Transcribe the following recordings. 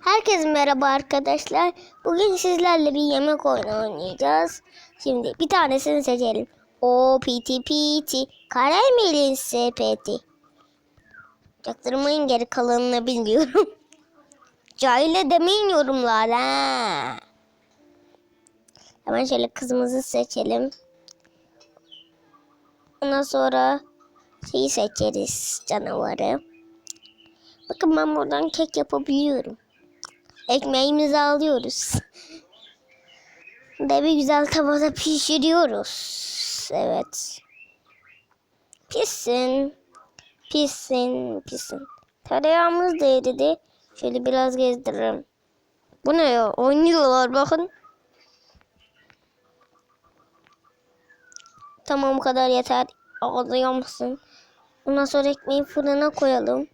Herkese merhaba arkadaşlar. Bugün sizlerle bir yemek oyunu oynayacağız. Şimdi bir tanesini seçelim. O piti piti karamelin sepeti. Çaktırmayın geri kalanını bilmiyorum. Cahile demeyin yorumlara. Hemen şöyle kızımızı seçelim. Ondan sonra şeyi seçeriz canavarı. Bakın ben buradan kek yapabiliyorum. Ekmeğimizi alıyoruz. Ve bir güzel tavada pişiriyoruz. Evet. Pissin. Pissin. Pissin. Tereyağımız da eridi. Şöyle biraz gezdiririm. Bu ne ya? Oynuyorlar bakın. Tamam bu kadar yeter. Ağzıyor musun? Ondan sonra ekmeği fırına koyalım.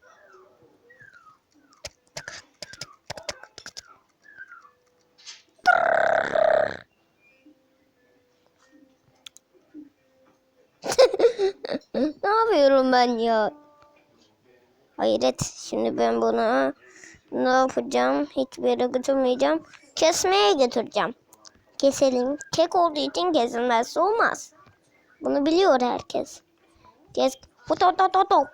Ne yapıyorum ben ya? Hayret. Şimdi ben bunu ne yapacağım? Hiçbir yere götürmeyeceğim. Kesmeye götüreceğim. Keselim. Kek olduğu için kesilmezse olmaz. Bunu biliyor herkes. Kes. Huto to to to.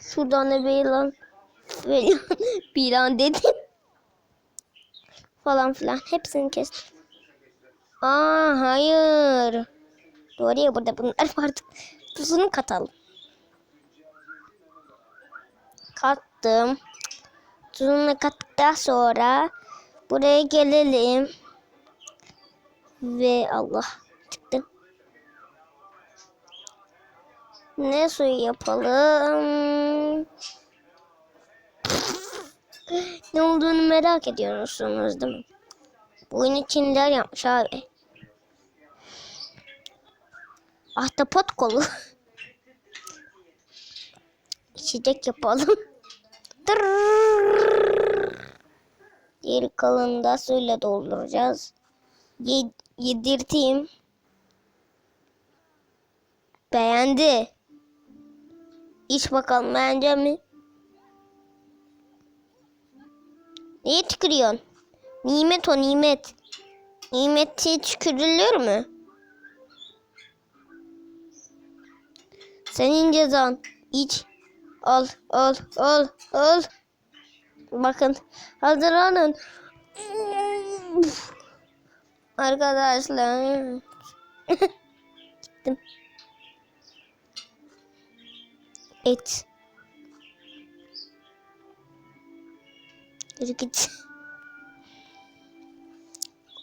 Şuradan ne bir lan? Böyle bir dedim. Falan filan. Hepsini kestim. Aa hayır. Doğru ya burada bunlar vardı. Tuzunu katalım. Kattım. Tuzunu kattıktan sonra buraya gelelim. Ve Allah çıktı. Ne suyu yapalım? ne olduğunu merak ediyorsunuz değil mi? Bu oyunu Çinliler yapmış abi. Ahtapot kolu. İçecek yapalım. Diğer kalanını da suyla dolduracağız. Ye yedirteyim. Beğendi. İç bakalım beğenecek mi? Niye tükürüyorsun? Nimet o nimet. Nimeti tükürülür mü? Senin cezan. İç. Al, al, al, al. Bakın. Hazırlanın. Arkadaşlar. Gittim. Et. Yürü git.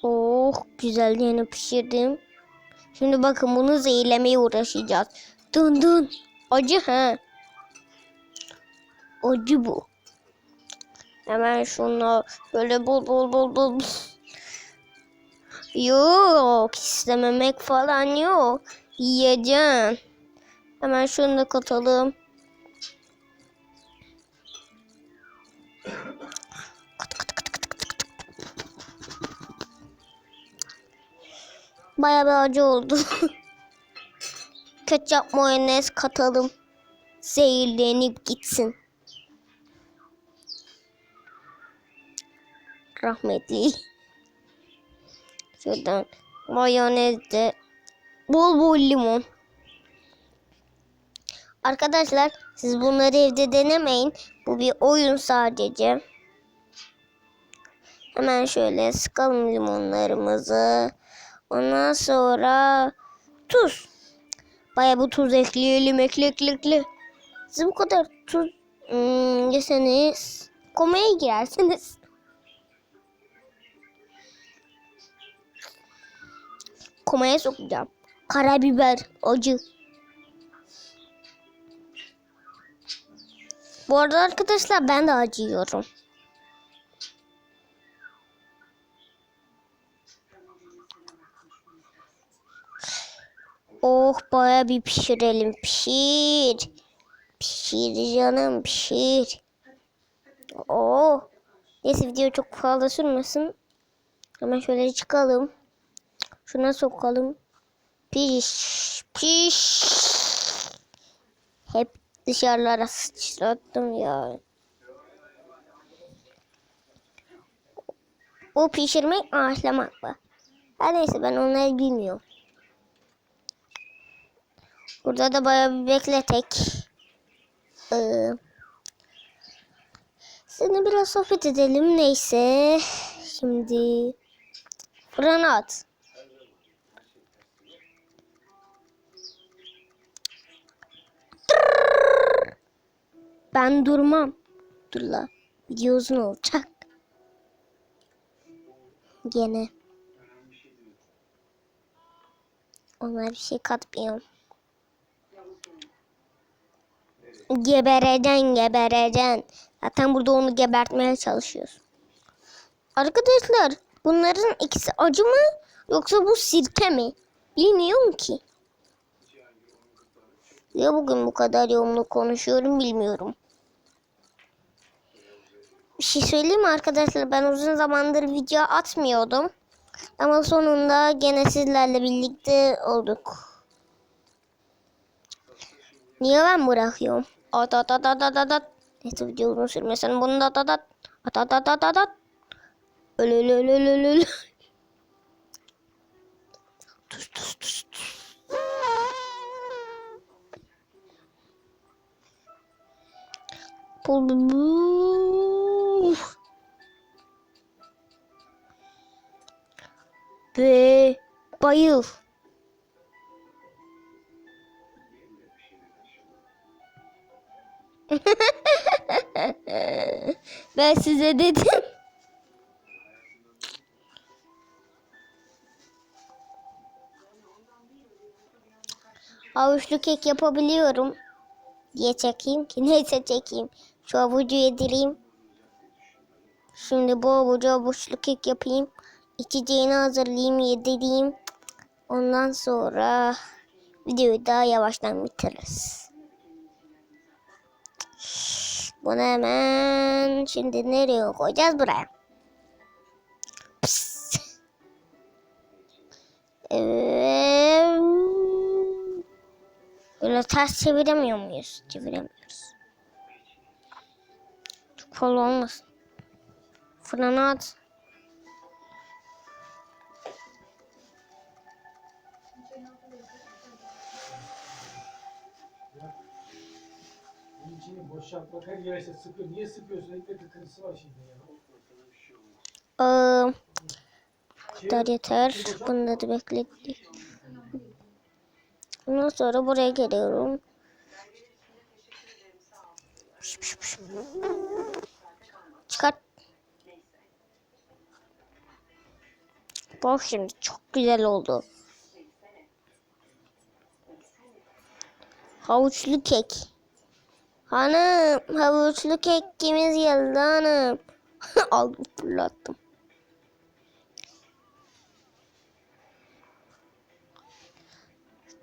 Oh güzel yine pişirdim. Şimdi bakın bunu zehirlemeye uğraşacağız. Dın dın. Acı ha. Acı bu. Hemen şunu böyle bol bol bol bol. Yok istememek falan yok. Yiyeceğim. Hemen şunu da katalım. Kat, kat, kat, kat, kat, kat. Bayağı bir acı oldu. Ketçap mayonez katalım. Zehirlenip gitsin. Rahmetli. Şuradan mayonez bol bol limon. Arkadaşlar siz bunları evde denemeyin. Bu bir oyun sadece. Hemen şöyle sıkalım limonlarımızı. Ondan sonra tuz. Baya bu tuz ekleyelim ekle ekle ekle. Siz bu kadar tuz hmm, yeseniz komaya girersiniz. Komaya sokacağım. Karabiber, acı. Bu arada arkadaşlar ben de acı. Oh baya bir pişirelim. Pişir. Pişir canım pişir. Oh. Neyse video çok fazla sürmesin. Hemen şöyle çıkalım. Şuna sokalım. Piş piş. Hep dışarılara sıçrattım ya. O pişirmek ağaçlamak mı? Her neyse ben onları bilmiyorum. Burada da bayağı bir bekletek. Ee, Seni biraz sohbet edelim neyse. Şimdi fırına at. Ben durmam. Dur la. Video uzun olacak. Gene. Ona bir şey katmıyorum. Gebereceksin, gebereceksin. Zaten burada onu gebertmeye çalışıyoruz. Arkadaşlar, bunların ikisi acı mı yoksa bu sirke mi? Bilmiyorum ki. Ya bugün bu kadar yoğunluk konuşuyorum bilmiyorum. Bir şey söyleyeyim mi arkadaşlar? Ben uzun zamandır video atmıyordum. Ama sonunda gene sizlerle birlikte olduk. Niye ben bırakıyorum? At at at at at at at. Neyse video uzun sürmesin. Bunu da. ben size dedim. Avuçlu kek yapabiliyorum diye çekeyim ki neyse çekeyim. Şu avucu yedireyim. Şimdi bu avucu avuçlu kek yapayım. İçeceğini hazırlayayım, yedireyim. Ondan sonra videoyu daha yavaştan bitiririz. Bunu hemen şimdi nereye koyacağız? Buraya. Pıs. Evet. Böyle ters çeviremiyor muyuz? Çeviremiyoruz. Çok fazla olmasın. Fırına at. İçini boşaltmak her yere işte sıkıyor. Niye sıkıyorsun? Ekmek kıkırtısı var şimdi ya. Şey, kadar yeter. Bunu da beklettik. Ondan sonra buraya geliyorum. Çıkart. Bak şimdi çok güzel oldu. Havuçlu kek. Hanım havuçlu kekimiz geldi hanım. Aldım fırlattım.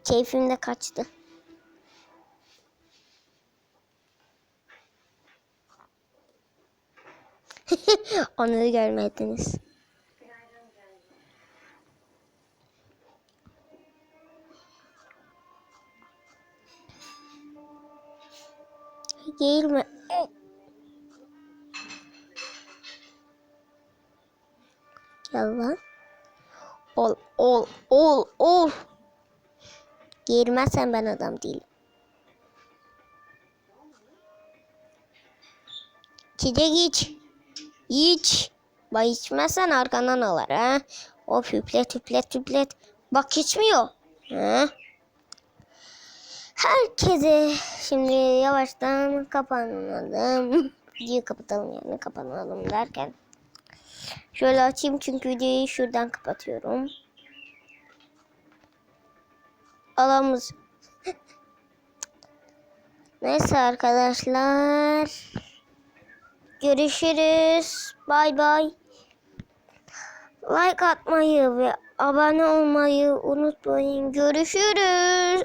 Keyfim de kaçtı. Onu görmediniz. Gel lan. Ol, ol, ol, ol. Girmezsen ben adam değilim. İçecek iç. İç. Bak içmezsen arkandan alır ha. Of hüplet hüplet hüplet. Bak içmiyor. Ha? Herkese şimdi yavaştan kapanalım. Videoyu kapatalım yani kapanalım derken. Şöyle açayım çünkü videoyu şuradan kapatıyorum. Alamız. Neyse arkadaşlar. Görüşürüz. Bay bay. Like atmayı ve abone olmayı unutmayın. Görüşürüz.